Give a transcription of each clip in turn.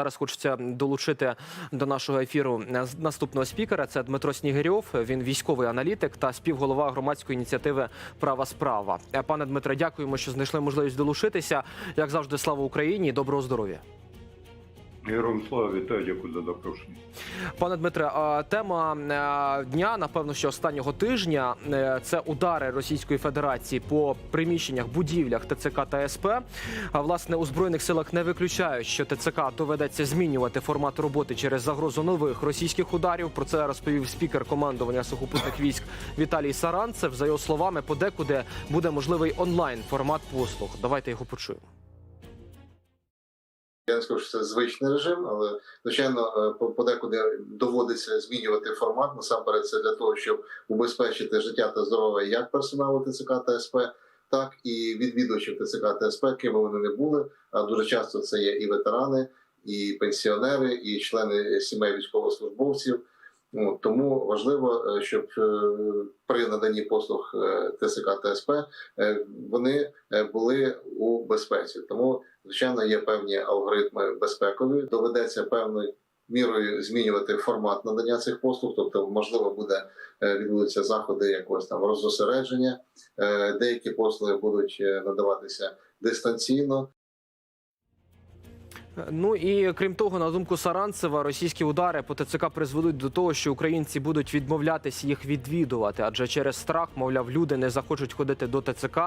Зараз хочеться долучити до нашого ефіру наступного спікера. Це Дмитро Снігирьов. Він військовий аналітик та співголова громадської ініціативи Права справа. Е, Пане Дмитре, дякуємо, що знайшли можливість долучитися. Як завжди, слава Україні доброго здоров'я. Героям слава вітаю, дякую за запрошення. Пане Дмитре, тема е, дня, напевно, що останнього тижня е, це удари Російської Федерації по приміщеннях, будівлях ТЦК та СП. А власне у збройних силах не виключають, що ТЦК доведеться змінювати формат роботи через загрозу нових російських ударів. Про це розповів спікер командування сухопутних військ Віталій Саранцев. За його словами, подекуди буде можливий онлайн формат послуг. Давайте його почуємо. Я не скажу, що це звичний режим, але звичайно е, по- подекуди доводиться змінювати формат. Насамперед, це для того, щоб убезпечити життя та здоров'я як персоналу ТЦК та СП, так і відвідувачів ТЦК та СП, ким вони не були. А дуже часто це є і ветерани, і пенсіонери, і члени сімей військовослужбовців. Ну, тому важливо, е, щоб е, при наданні послуг е, ТСК та СП вони були у безпеці. Тому звичайно є певні алгоритми безпекові. Доведеться певною мірою змінювати формат надання цих послуг. Тобто, можливо, буде відбудуться заходи якогось там роззосередження. Е, Деякі послуги будуть надаватися дистанційно. Ну і крім того, на думку Саранцева, російські удари по ТЦК призведуть до того, що українці будуть відмовлятися їх відвідувати, адже через страх, мовляв, люди не захочуть ходити до ТЦК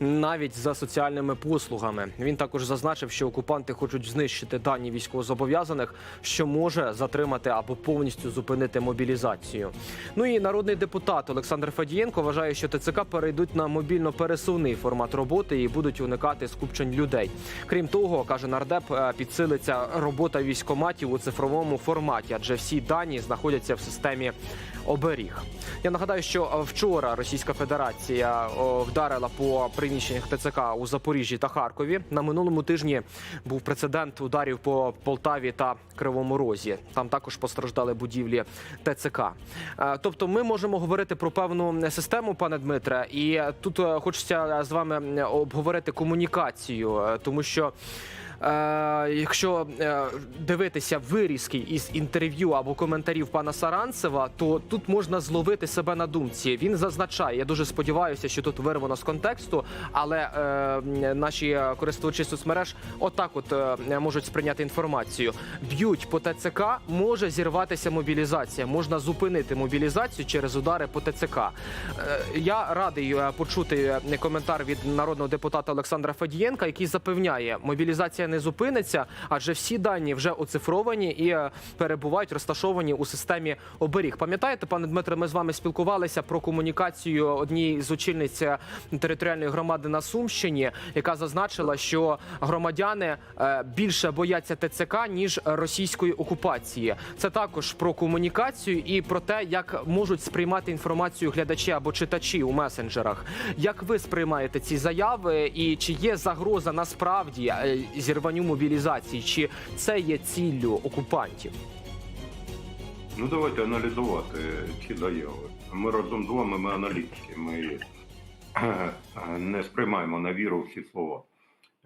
навіть за соціальними послугами. Він також зазначив, що окупанти хочуть знищити дані військовозобов'язаних, що може затримати або повністю зупинити мобілізацію. Ну і народний депутат Олександр Фадієнко вважає, що ТЦК перейдуть на мобільно пересувний формат роботи і будуть уникати скупчень людей. Крім того, каже нардеп, е, підсилиться робота військоматів у цифровому форматі, адже всі дані знаходяться в системі оберіг. Я нагадаю, що е, вчора Російська Федерація вдарила по приміщеннях ТЦК у Запоріжжі та Харкові. На минулому тижні був прецедент ударів по Полтаві та Кривому Розі. Там також постраждали будівлі ТЦК. Е, Тобто, ми можемо говорити про певну систему, пане Дмитре, і тут е, хочеться з вами обговорити комунікацію, е, тому що. Е, якщо е, дивитися вирізки із інтерв'ю або коментарів пана Саранцева, то тут можна зловити себе на думці. Він зазначає, я дуже сподіваюся, що тут вирвано з контексту, але е, наші користувачі соцмереж отак, от можуть сприйняти інформацію. Б'ють по ТЦК, може зірватися мобілізація, можна зупинити мобілізацію через удари по ТЦК. Я радий почути коментар від народного депутата Олександра Фадієнка, який запевняє, мобілізація не зупиниться, адже всі дані вже оцифровані і е, перебувають розташовані у системі оберіг. Пам'ятаєте, пане Дмитре, ми з вами спілкувалися про комунікацію однієї з очільниць е, територіальної громади на Сумщині, яка зазначила, що громадяни е, більше бояться ТЦК ніж російської окупації. Це також про комунікацію і про те, як можуть сприймати інформацію глядачі або читачі у месенджерах. Як ви сприймаєте ці заяви, і чи є загроза насправді е, зірванню мобілізації? Чи це є ціллю окупантів? Ну давайте аналізувати ці заяви. Ми разом з вами, ми аналітики, ми не сприймаємо на віру всі слова.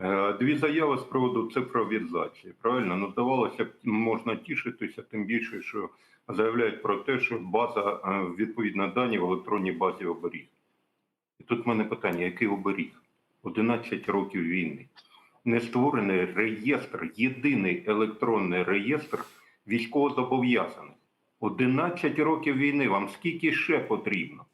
Е, Дві заяви з приводу цифровізації. Правильно, ну здавалося б, можна тішитися, тим більше, що заявляють про те, що база е, відповідна дані в електронній базі оберіг. І тут в мене питання: який оберіг? 11 років війни. Не створений реєстр, єдиний електронний реєстр військовозобов'язаних. 11 років війни. Вам скільки ще потрібно?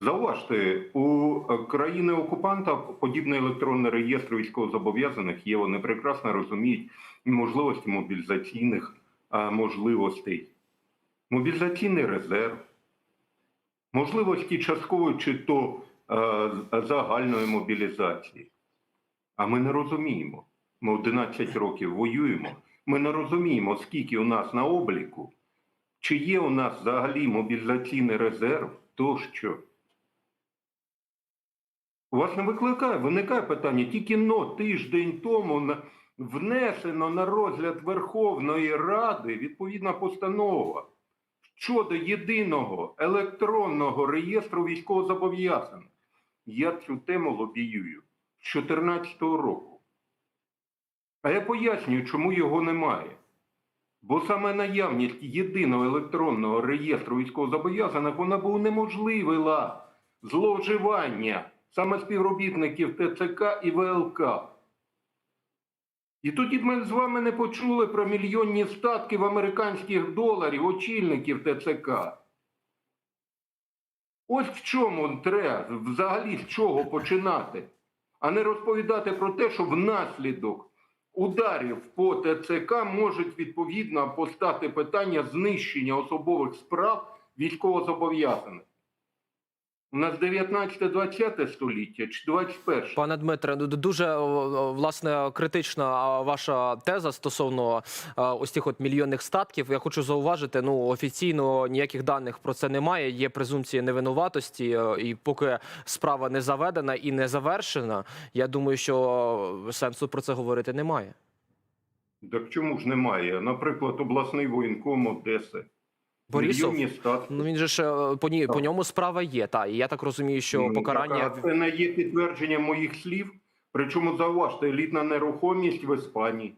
Зауважте, у країни окупанта подібний електронний реєстр військовозобов'язаних є. Вони прекрасно розуміють можливості мобілізаційних можливостей, мобілізаційний резерв, можливості часткової чи то загальної мобілізації. А ми не розуміємо. Ми 11 років воюємо. Ми не розуміємо, скільки у нас на обліку, чи є у нас взагалі мобілізаційний резерв тощо. У вас не викликає, виникає питання, тільки но тиждень тому внесено на розгляд Верховної Ради відповідна постанова щодо єдиного електронного реєстру військовозобов'язаних. Я цю тему лобіюю 2014 року. А я пояснюю, чому його немає. Бо саме наявність єдиного електронного реєстру військовозобов'язаних вона б унеможливила зловживання саме співробітників ТЦК і ВЛК. І тоді б ми з вами не почули про мільйонні статки в американських доларів очільників ТЦК. Ось в чому треба взагалі з чого починати, а не розповідати про те, що внаслідок ударів по ТЦК можуть відповідно постати питання знищення особових справ військовозобов'язаних. У нас 19-20 століття чи 21? Пане Дмитре, ну, дуже власне критична ваша теза стосовно ось цих от мільйонних статків. Я хочу зауважити, ну офіційно ніяких даних про це немає. Є презумпція невинуватості, е, і поки справа не заведена і не завершена, я думаю, що сенсу про це говорити немає. Так чому ж немає? Наприклад, обласний воєнком Одеси. Борисов, ну він же ж е, по ні по ньому справа є. Та і я так розумію, що Ну, покарання так, а Це не є підтвердження моїх слів. Причому зауважте, елітна нерухомість в Іспанії.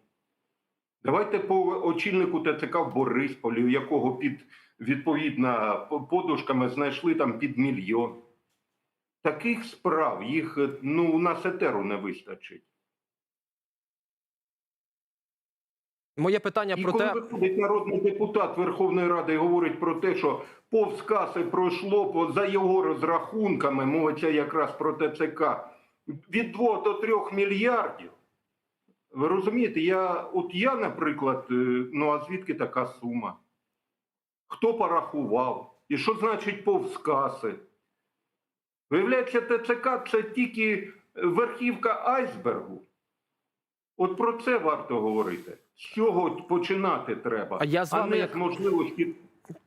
Давайте по очільнику ТЦК в Борисполі, якого під відповідно подушками знайшли там під мільйон. Таких справ їх е, ну у нас етеру не вистачить. Моє питання І про коли те. виходить народний депутат Верховної Ради і говорить про те, що повз каси пройшло по за його розрахунками, мовиться якраз про ТЦК, від 2 до 3 мільярдів. Ви розумієте, я, от я, наприклад, е, ну а звідки така сума? Хто порахував? І що значить повз каси? Виявляється, ТЦК це тільки верхівка айсбергу. От про це варто говорити. З чого починати треба, А я з вами не як- з можливості.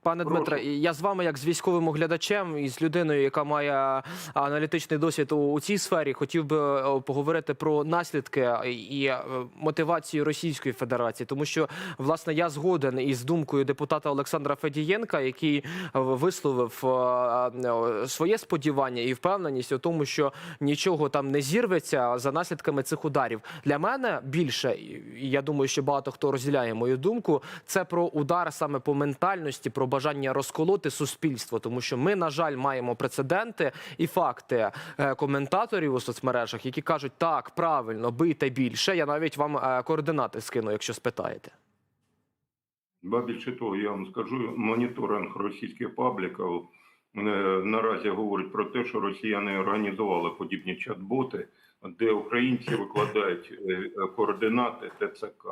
Пане Прошу. Дмитре, я з вами, як з військовим оглядачем і з людиною, яка має аналітичний досвід у, у цій сфері, хотів би е, поговорити про наслідки і е, мотивацію Російської Федерації, тому що власне я згоден із думкою депутата Олександра Федієнка, який висловив е, своє сподівання і впевненість у тому, що нічого там не зірветься за наслідками цих ударів. Для мене більше, і я думаю, що багато хто розділяє мою думку, це про удар саме по ментальності, про бажання розколоти суспільство, тому що ми, на жаль, маємо прецеденти і факти е, коментаторів у соцмережах, які кажуть, так правильно, бийте більше. Я навіть вам е, координати скину, якщо спитаєте. Ба більше того, я вам скажу, моніторинг російських пабліків е, наразі говорить про те, що росіяни організували подібні чат-боти, де українці викладають координати ТЦК.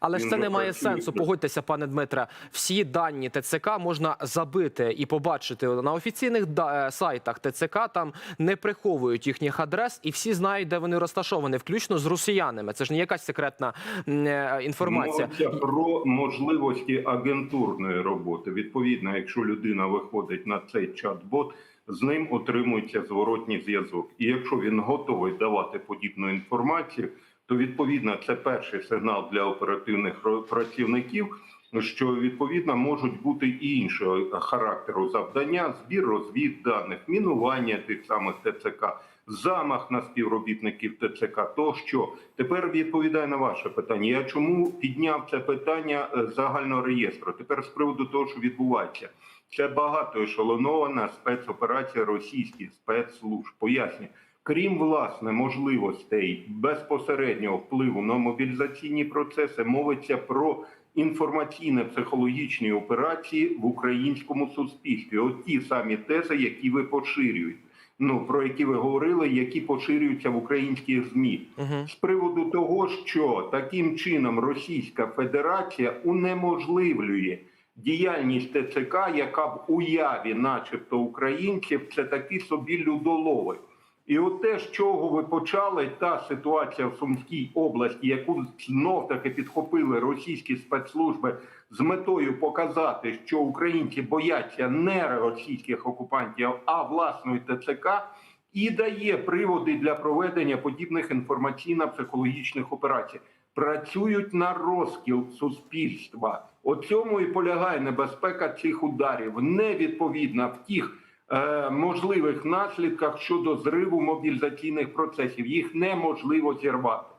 Але ж це не має сенсу. Погодьтеся, пане Дмитре. Всі дані ТЦК можна забити і побачити на офіційних е, сайтах ТЦК. Там не приховують їхніх адрес, і всі знають, де вони розташовані, включно з росіянами. Це ж не якась секретна е, інформація. Мовиться про можливості агентурної роботи. Відповідно, якщо людина виходить на цей чат-бот, з ним отримується зворотній зв'язок. І якщо він готовий давати подібну інформацію, то відповідно це перший сигнал для оперативних працівників. Що відповідно можуть бути і іншого характеру завдання, збір розвідданих, мінування тих самих ТЦК, замах на співробітників ТЦК. Тощо тепер відповідаю на ваше питання. Я чому підняв це питання е, загального реєстру? Тепер з приводу того, що відбувається, це багатоешелонована спецоперація російських спецслужб. Поясню. Крім власне можливостей безпосереднього впливу на мобілізаційні процеси, мовиться про інформаційно-психологічні операції в українському суспільстві. От ті самі тези, які ви поширюєте. Ну про які ви говорили, які поширюються в українських змі Угу. з приводу того, що таким чином Російська Федерація унеможливлює діяльність ТЦК, яка в уяві, начебто українців, це такі собі людолови. І от те, з чого ви почали, та ситуація в Сумській області, яку знов таки підхопили російські спецслужби з метою показати, що українці бояться не російських окупантів, а власної ТЦК, і дає приводи для проведення подібних інформаційно-психологічних операцій. Працюють на розкіл суспільства. У цьому і полягає небезпека цих ударів, невідповідна в тих можливих наслідках щодо зриву мобілізаційних процесів. Їх неможливо зірвати.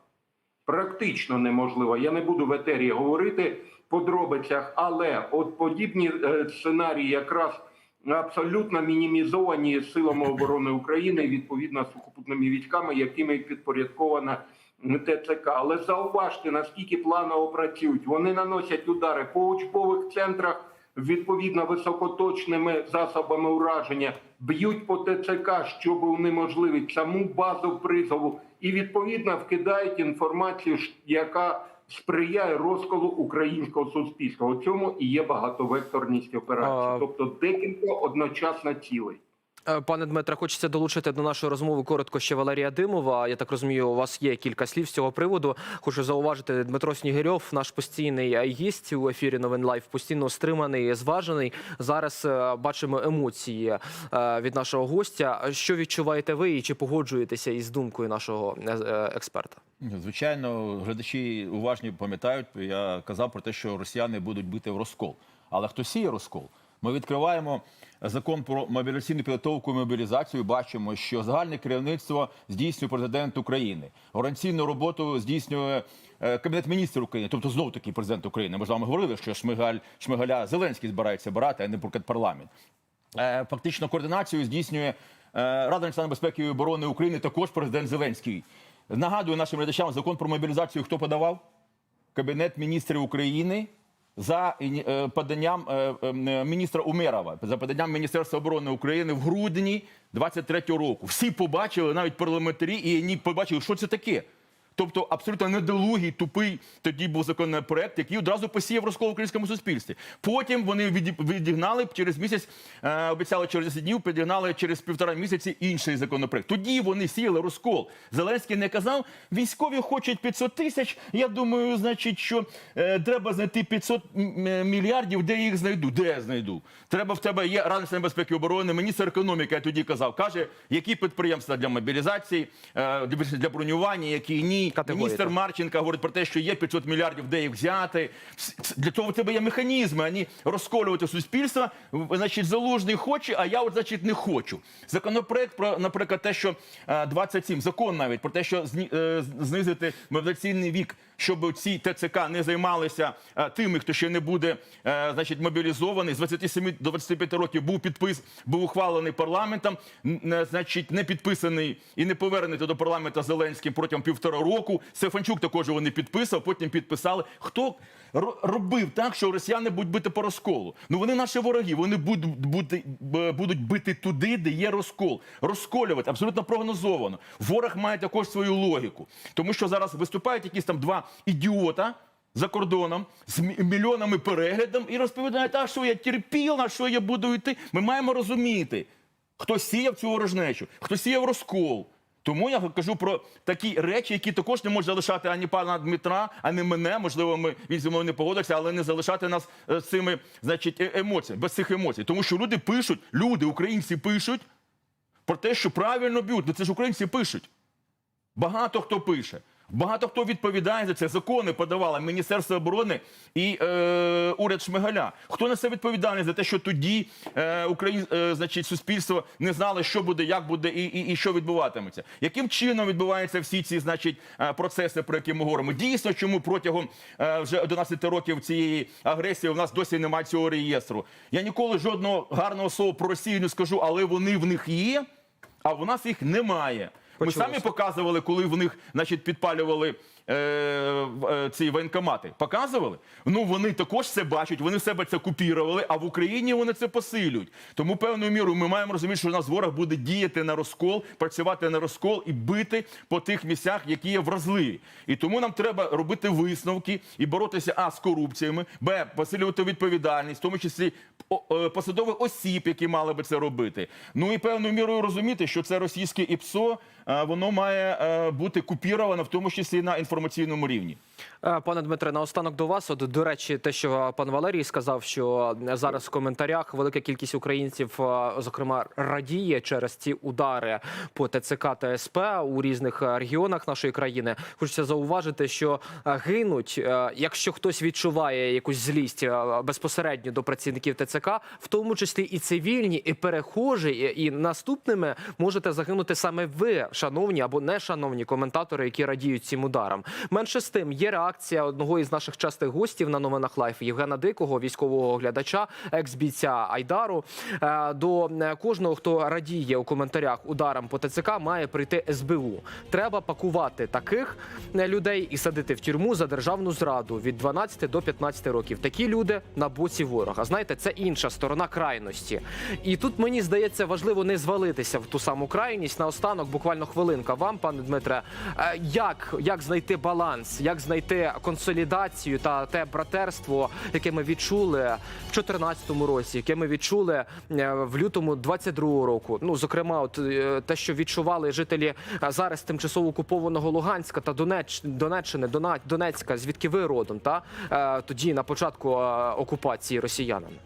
практично неможливо. Я не буду в етері говорити подробицях, але от подібні е, сценарії якраз абсолютно мінімізовані силами оборони України відповідно сухопутними військами, якими підпорядкована ТЦК. Але зауважте, наскільки планово працюють. Вони наносять удари по учбових центрах. Відповідно високоточними засобами ураження б'ють по ТЦК, щоб унеможливити саму базу призову, і відповідно вкидають інформацію, яка сприяє розколу українського суспільства. У цьому і є багатовекторність операції, А- тобто декілька одночасно цілей. Е, Пане Дмитре, хочеться долучити до нашої розмови коротко ще Валерія Димова. Я так розумію, у вас є кілька слів з цього приводу. Хочу зауважити, Дмитро Снігирьов, наш постійний гість у ефірі Новин Лайв, постійно стриманий, зважений. Зараз е, бачимо емоції е, від нашого гостя. Що відчуваєте ви і чи погоджуєтеся із думкою нашого експерта? Звичайно, глядачі уважні пам'ятають. Я казав про те, що росіяни будуть бити в розкол. Але хто сіє розкол? Ми відкриваємо закон про мобілізаційну підготовку і мобілізацію. Бачимо, що загальне керівництво здійснює президент України. Організаційну роботу здійснює е, кабінет міністрів України, тобто знов таки президент України. Ми з вами говорили, що Шмигаль Шмигаля Зеленський збирається брати, а не парламент. Е, Фактично координацію здійснює е, Рада національної безпеки і оборони України, також президент Зеленський. Нагадую нашим глядачам, закон про мобілізацію хто подавав? Кабінет міністрів України за е, поданням е, е, міністра Умерова, за поданням Міністерства оборони України в грудні 23-го року. Всі побачили, навіть парламентарі, і вони побачили, що це таке. Тобто абсолютно недолугий, тупий тоді був законопроект, який одразу посіяв розкол в українському суспільстві. Потім вони відігнали через місяць, е, обіцяли через 10 днів, підігнали через півтора місяці інший законопроект. Тоді вони сіяли розкол. Зеленський не казав, військові хочуть 500 тисяч. Я думаю, значить, що е, треба знайти 500 м- м- мільярдів, де їх знайду. Де знайду? Треба в тебе є Рада національної безпеки оборони, міністр економіки, я тоді казав, каже, які підприємства для мобілізації, е, для бронювання, які ні. Категорії, Міністр. Марченка говорить про те, що є 500 мільярдів, де їх взяти. Для того в тебе є механізми, а не розколювати суспільство. Значить, залужний хоче, а я, от, значить, не хочу. Законопроект про, наприклад, те, що е, 27, закон навіть про те, що е, знизити мобілізаційний вік, щоб ці ТЦК не займалися е, тими, хто ще не буде е, значить, мобілізований. З 27 до 25 років був підпис, був ухвалений парламентом, значить, не підписаний і не повернений до парламенту Зеленським протягом півтора року. Стефанчук також не підписав, потім підписали. Хто робив так, що росіяни будуть бити по розколу? Ну вони наші вороги, вони будуть, бути- будуть бити туди, де є розкол. Розколювати абсолютно прогнозовано. Ворог має також свою логіку, тому що зараз виступають якісь там два ідіота. За кордоном з мільйонами переглядів і розповідають, а що я терпіл, на що я буду йти. Ми маємо розуміти, хто сіяв цю ворожнечу, хто сіяв розкол. Тому я кажу про такі речі, які також не можуть залишати ані пана Дмитра, ані мене. Можливо, ми він зі мною не погодився, але не залишати нас е, з цими, значить, е- емоціями, без цих емоцій. Тому що люди пишуть, люди, українці пишуть про те, що правильно б'ють. Ну це ж українці пишуть. Багато хто пише. Багато хто відповідає за це. Закони подавала Міністерство оборони і е, уряд Шмигаля. Хто несе відповідальність за те, що тоді е, Україн, е, значить, суспільство не знало, що буде, як буде і, і, і що відбуватиметься? Яким чином відбуваються всі ці значить, е, процеси, про які ми говоримо? Дійсно, чому протягом е, вже 11 років цієї агресії у нас досі немає цього реєстру? Я ніколи жодного гарного слова про Росію не скажу, але вони в них є, а в нас їх немає. Ми самі показували, коли в них значить, підпалювали е, е, ці воєнкомати. Показували? Ну вони також це бачать, вони себе це купірували, а в Україні вони це посилюють. Тому певною мірою ми маємо розуміти, що у нас ворог буде діяти на розкол, працювати на розкол і бити по тих місцях, які є вразливі. І тому нам треба робити висновки і боротися а з корупціями, б посилювати відповідальність, в тому числі е, посадових осіб, які мали би це робити. Ну і певною мірою розуміти, що це російське ІПСО, е, воно має бути купіровано, в тому числі на інформаційному рівні. Е, Пане Дмитре, наостанок до вас. От до речі, те, що пан Валерій сказав, що зараз в коментарях велика кількість українців, е, зокрема, радіє через ці удари по ТЦК та СП у різних е, регіонах нашої країни. Хочеться зауважити, що гинуть, якщо хтось відчуває якусь злість безпосередньо до працівників ТЦК, в тому числі і цивільні, і перехожі, і наступними можете загинути саме ви, шановні або не шановні коментатори, які радіють цим ударам. Менше з тим є реакція одного із наших частих гостів на новинах Лайф Євгена Дикого, військового глядача, екс-бійця Айдару. Е, До е, кожного, хто радіє у коментарях ударам по ТЦК, має прийти СБУ. Треба пакувати таких е, людей і садити в тюрму за державну зраду від 12 до 15 років. Такі люди на боці ворога. Знаєте, це інша сторона крайності. І тут мені здається важливо не звалитися в ту саму крайність. Наостанок, буквально хвилинка вам, пане Дмитре. Як, як знайти баланс, як знайти консолідацію та те братерство, яке ми відчули в 2014 році, яке ми відчули е, в лютому 22 року. Ну зокрема, от е, те, що відчували жителі е, зараз тимчасово окупованого Луганська та Донеч... Донеччини, Донецька, звідки ви родом, та тоді на початку окупації росіянами.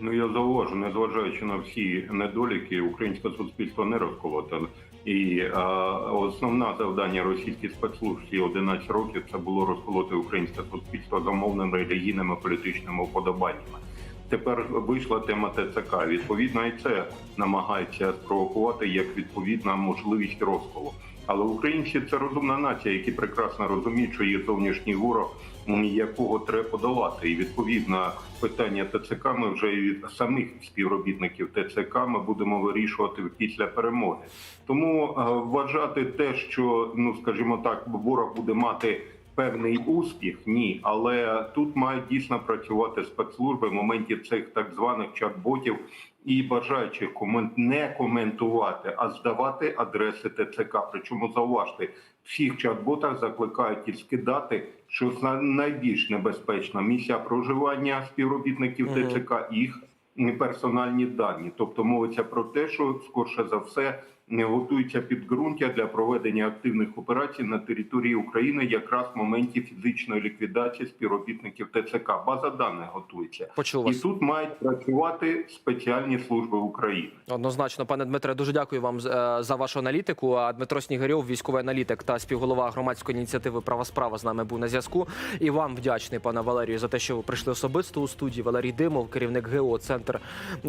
Ну я зауважу, незважаючи на всі недоліки, українське суспільство не розколоте. І е, основне завдання російських спецслужб ці 11 років це було розколоти українське суспільство за мовними релігійними політичними уподобаннями. Тепер вийшла тема ТЦК. Відповідно, і це намагається спровокувати як відповідна можливість розколу. Але українці це розумна нація, які прекрасно розуміють, що є зовнішній ворог, якого треба подолати. І відповідно питання ТЦК ми вже від самих співробітників ТЦК ми будемо вирішувати після перемоги. Тому е, вважати те, що ну скажімо так, ворог буде мати. Певний успіх ні, але тут мають дійсно працювати спецслужби в моменті цих так званих чат-ботів і бажаючих комен... не коментувати, а здавати адреси ТЦК. Причому зауважте, всіх чат-ботах закликають і скидати, що найбільш небезпечна місця проживання співробітників ТЦК їх персональні дані. Тобто мовиться про те, що скорше за все готується підґрунтя для проведення активних операцій на території України, якраз в моменті фізичної ліквідації співробітників ТЦК. База даних готується. Почув І тут мають працювати спеціальні служби України. Однозначно, пане Дмитре, дуже дякую вам е, за вашу аналітику. А Дмитро Снігирьов, військовий аналітик та співголова громадської ініціативи Права справа з нами був на зв'язку. І вам вдячний, пане Валерію, за те, що ви прийшли особисто у студії. Валерій Димов, керівник ГО, центр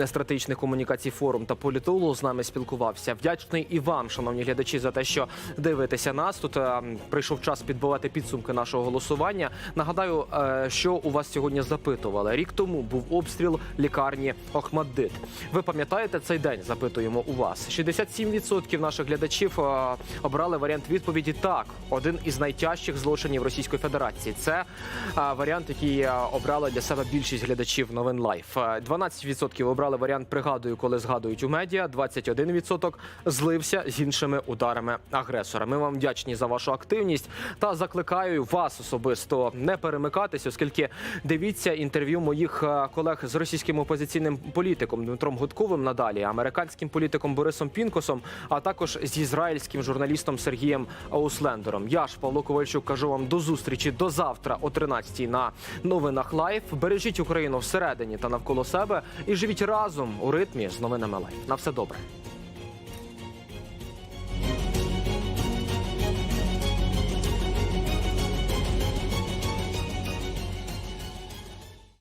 стратегічних комунікацій форум та політолог з нами спілкувався. Вдячний і вам, шановні глядачі, за те, що дивитеся нас. Тут е, прийшов час підбивати підсумки нашого голосування. Нагадаю, е, що у вас сьогодні запитували. Рік тому був обстріл лікарні Охмаддит. Ви пам'ятаєте цей день? Запитуємо у вас. 67% наших глядачів е, обрали варіант відповіді так. Один із найтяжчих злочинів Російської Федерації. Це варіант, який е, обрала для себе більшість глядачів новин Лайф. Е, 12% обрали варіант пригадую, коли згадують у медіа. 21% злився з іншими ударами агресора. Ми вам вдячні за вашу активність та закликаю вас особисто не перемикатись, оскільки дивіться інтерв'ю моїх е, колег з російським опозиційним політиком Дмитром Гудковим надалі, американським політиком Борисом Пінкосом, а також з ізраїльським журналістом Сергієм Ауслендером. Я ж Павло Ковальчук кажу вам до зустрічі до завтра о 13 на новинах Лайф. Бережіть Україну всередині та навколо себе і живіть разом у ритмі з новинами Лайф. На все добре.